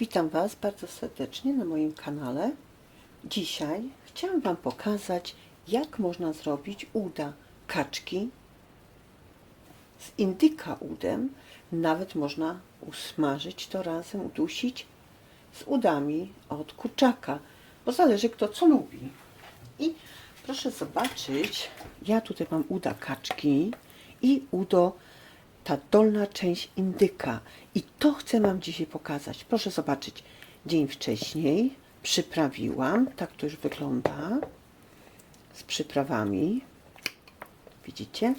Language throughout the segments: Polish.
Witam Was bardzo serdecznie na moim kanale. Dzisiaj chciałam Wam pokazać, jak można zrobić uda kaczki z indyka udem. Nawet można usmażyć to razem, udusić z udami od kurczaka, bo zależy kto co lubi. I proszę zobaczyć, ja tutaj mam uda kaczki i udo ta dolna część indyka. I to chcę Wam dzisiaj pokazać. Proszę zobaczyć, dzień wcześniej przyprawiłam, tak to już wygląda, z przyprawami. Widzicie?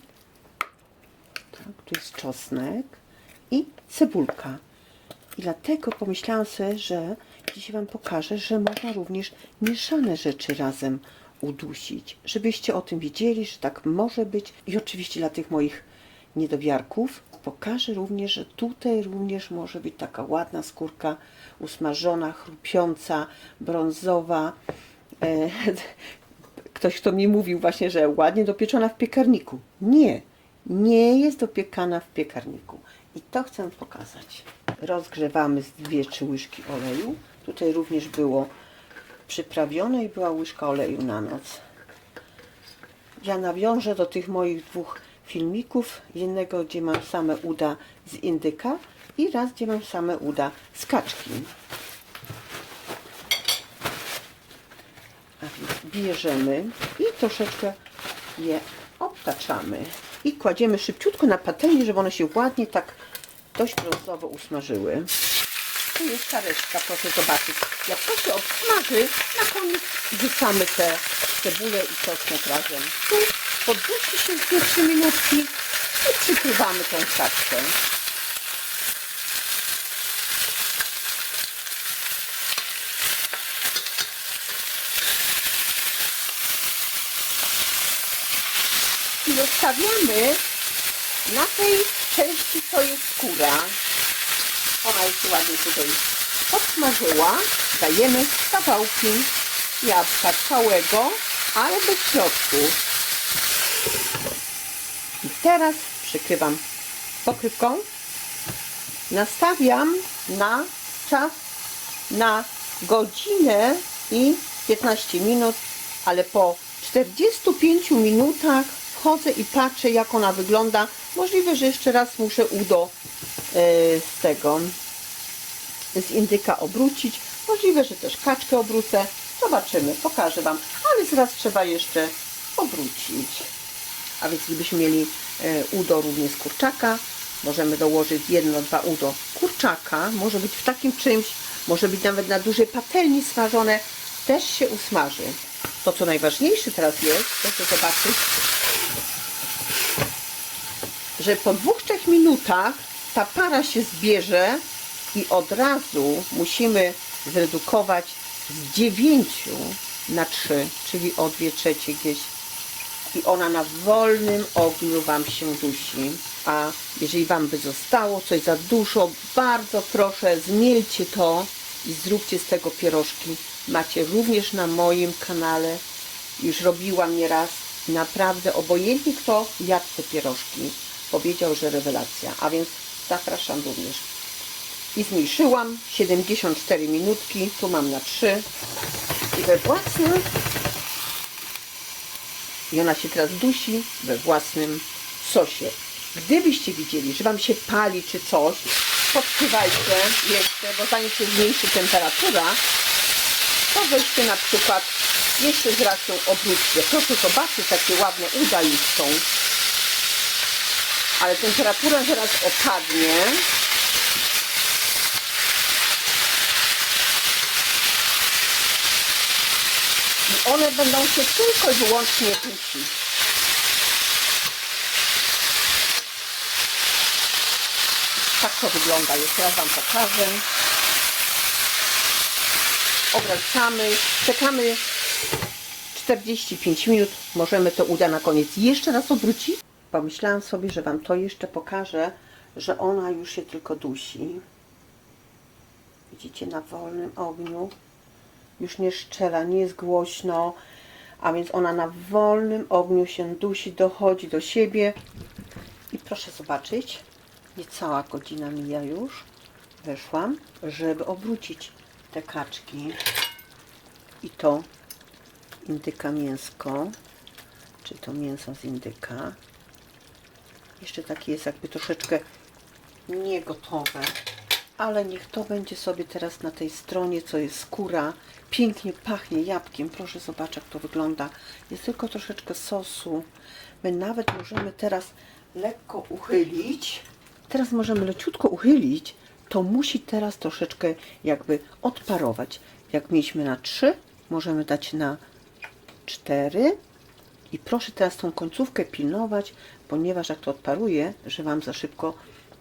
Tak, tu jest czosnek i cebulka. I dlatego pomyślałam sobie, że dzisiaj Wam pokażę, że można również mieszane rzeczy razem udusić. Żebyście o tym wiedzieli, że tak może być. I oczywiście dla tych moich niedowiarków pokażę również, że tutaj również może być taka ładna skórka usmażona, chrupiąca, brązowa. E, ktoś, kto mi mówił właśnie, że ładnie dopieczona w piekarniku. Nie, nie jest dopiekana w piekarniku. I to chcę pokazać. Rozgrzewamy z dwie trzy łyżki oleju. Tutaj również było przyprawione i była łyżka oleju na noc. Ja nawiążę do tych moich dwóch filmików. Jednego, gdzie mam same uda z indyka i raz, gdzie mam same uda z kaczki. A więc bierzemy i troszeczkę je obtaczamy. I kładziemy szybciutko na patelnię, żeby one się ładnie tak dość brązowo usmażyły. Tu jest szareczka, proszę zobaczyć. Jak to się obsmaży, na koniec wrzucamy te cebulę i czosnek razem. Tu w pierwsze minutki i przykrywamy tą kaczkę. I zostawiamy na tej części, co jest skóra. Ona już ładnie tutaj podsmażyła. Dajemy kawałki jabłka całego, ale bez środków. I teraz przykrywam pokrywką. Nastawiam na czas na godzinę i 15 minut, ale po 45 minutach wchodzę i patrzę jak ona wygląda. Możliwe, że jeszcze raz muszę udo e, z tego z indyka obrócić. Możliwe, że też kaczkę obrócę. Zobaczymy, pokażę Wam. Ale zaraz trzeba jeszcze obrócić. A więc gdybyśmy mieli e, udo również z kurczaka, możemy dołożyć jedno, dwa udo kurczaka. Może być w takim czymś, może być nawet na dużej patelni smażone. Też się usmaży. To, co najważniejsze teraz jest, proszę zobaczyć, że po dwóch, trzech minutach ta para się zbierze i od razu musimy zredukować z 9 na 3, czyli o 2 trzecie gdzieś. I ona na wolnym ogniu Wam się dusi. A jeżeli Wam by zostało coś za dużo, bardzo proszę zmielcie to i zróbcie z tego pierożki. Macie również na moim kanale. Już robiłam nieraz. Naprawdę obojętnie kto jadł te pierożki. Powiedział, że rewelacja. A więc zapraszam również i zmniejszyłam 74 minutki, tu mam na 3 i we własnym i ona się teraz dusi we własnym sosie. Gdybyście widzieli, że Wam się pali czy coś, podkrywajcie jeszcze, bo zanim się zmniejszy temperatura, to weźcie na przykład jeszcze raz ją obróćcie. Proszę zobaczyć, jakie ładne uda już są. Ale temperatura zaraz opadnie. One będą się tylko i wyłącznie dusić. Tak to wygląda. Jeszcze raz Wam pokażę. Obracamy. Czekamy 45 minut. Możemy to uda na koniec jeszcze raz obrócić. Pomyślałam sobie, że Wam to jeszcze pokażę, że ona już się tylko dusi. Widzicie, na wolnym ogniu już nie szczela, nie jest głośno, a więc ona na wolnym ogniu się dusi, dochodzi do siebie. I proszę zobaczyć, niecała godzina mija już. weszłam, żeby obrócić te kaczki. I to indyka mięsko, czy to mięso z indyka. Jeszcze takie jest jakby troszeczkę niegotowe, ale niech to będzie sobie teraz na tej stronie, co jest skóra. Pięknie pachnie jabłkiem. Proszę zobaczyć, jak to wygląda. Jest tylko troszeczkę sosu. My nawet możemy teraz lekko uchylić. Teraz możemy leciutko uchylić. To musi teraz troszeczkę jakby odparować. Jak mieliśmy na 3, możemy dać na 4. I proszę teraz tą końcówkę pilnować, ponieważ jak to odparuje, że Wam za szybko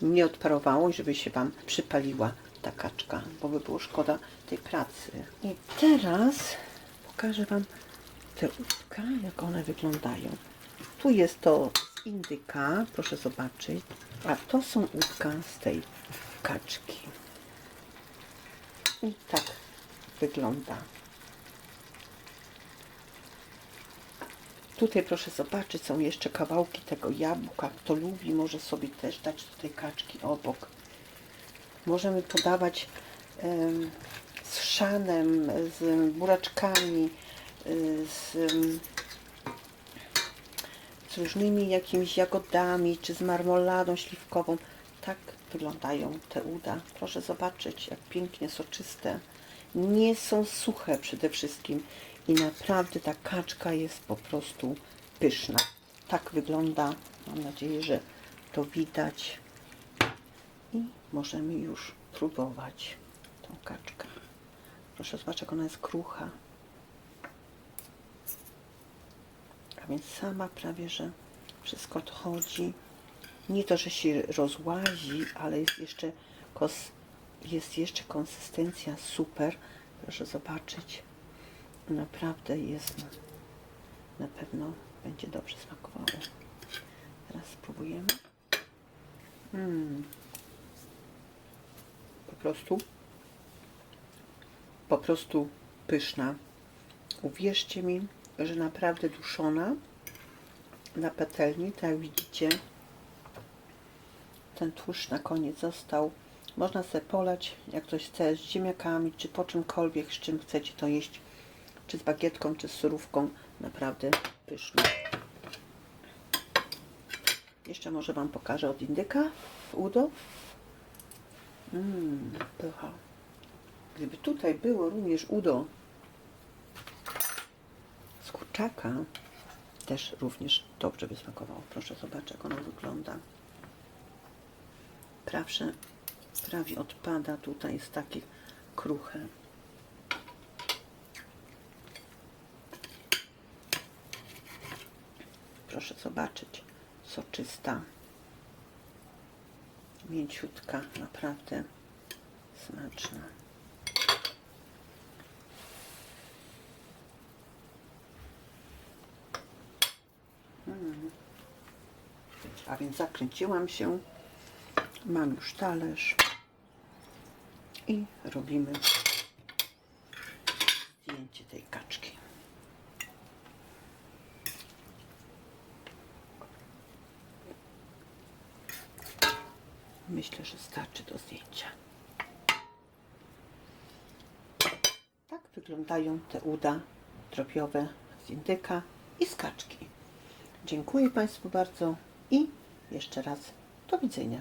nie odparowało i żeby się Wam przypaliła ta kaczka, bo by było szkoda tej pracy. I teraz pokażę Wam te łódka, jak one wyglądają. Tu jest to z indyka, proszę zobaczyć, a to są łódka z tej kaczki. I tak wygląda. Tutaj proszę zobaczyć, są jeszcze kawałki tego jabłka. Kto lubi, może sobie też dać tej kaczki obok. Możemy podawać z szanem, z buraczkami, y, z, z różnymi jakimiś jagodami, czy z marmoladą śliwkową. Tak wyglądają te uda. Proszę zobaczyć, jak pięknie soczyste. Nie są suche przede wszystkim i naprawdę ta kaczka jest po prostu pyszna. Tak wygląda. Mam nadzieję, że to widać. I możemy już próbować tą kaczkę. Proszę zobaczyć, jak ona jest krucha. A więc sama prawie, że wszystko odchodzi. Nie to, że się rozłazi, ale jest jeszcze, jest jeszcze konsystencja super. Proszę zobaczyć. Naprawdę jest na, pewno będzie dobrze smakowało. Teraz spróbujemy. Mm. Po prostu po prostu pyszna. Uwierzcie mi, że naprawdę duszona na patelni, tak jak widzicie. Ten tłuszcz na koniec został. Można sobie polać, jak ktoś chce, z ziemniakami, czy po czymkolwiek, z czym chcecie to jeść, czy z bagietką, czy z surówką. Naprawdę pyszne. Jeszcze może Wam pokażę od indyka udo. Mmm, pycha. Gdyby tutaj było również udo z kurczaka, też również dobrze by smakowało. Proszę zobaczyć, jak ono wygląda. Prawie, prawie odpada. Tutaj jest takie kruche. Proszę zobaczyć. Soczysta. Mięciutka. Naprawdę smaczna. Mm. A więc zakręciłam się. Mam już talerz. I robimy zdjęcie tej kaczki. Myślę, że starczy do zdjęcia. Tak wyglądają te uda tropiowe z indyka i z kaczki. Dziękuję Państwu bardzo i jeszcze raz do widzenia.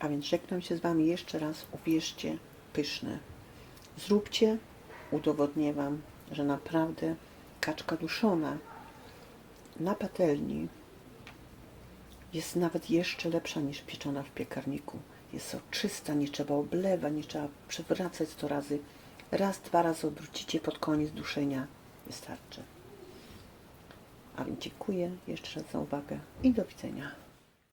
A więc żegnam się z Wami jeszcze raz. Uwierzcie, pyszne. Zróbcie, udowodnię Wam, że naprawdę kaczka duszona na patelni jest nawet jeszcze lepsza niż pieczona w piekarniku. Jest soczysta, nie trzeba oblewać, nie trzeba przewracać sto razy. Raz, dwa razy obrócicie pod koniec duszenia. Wystarczy. A więc dziękuję jeszcze raz za uwagę i do widzenia.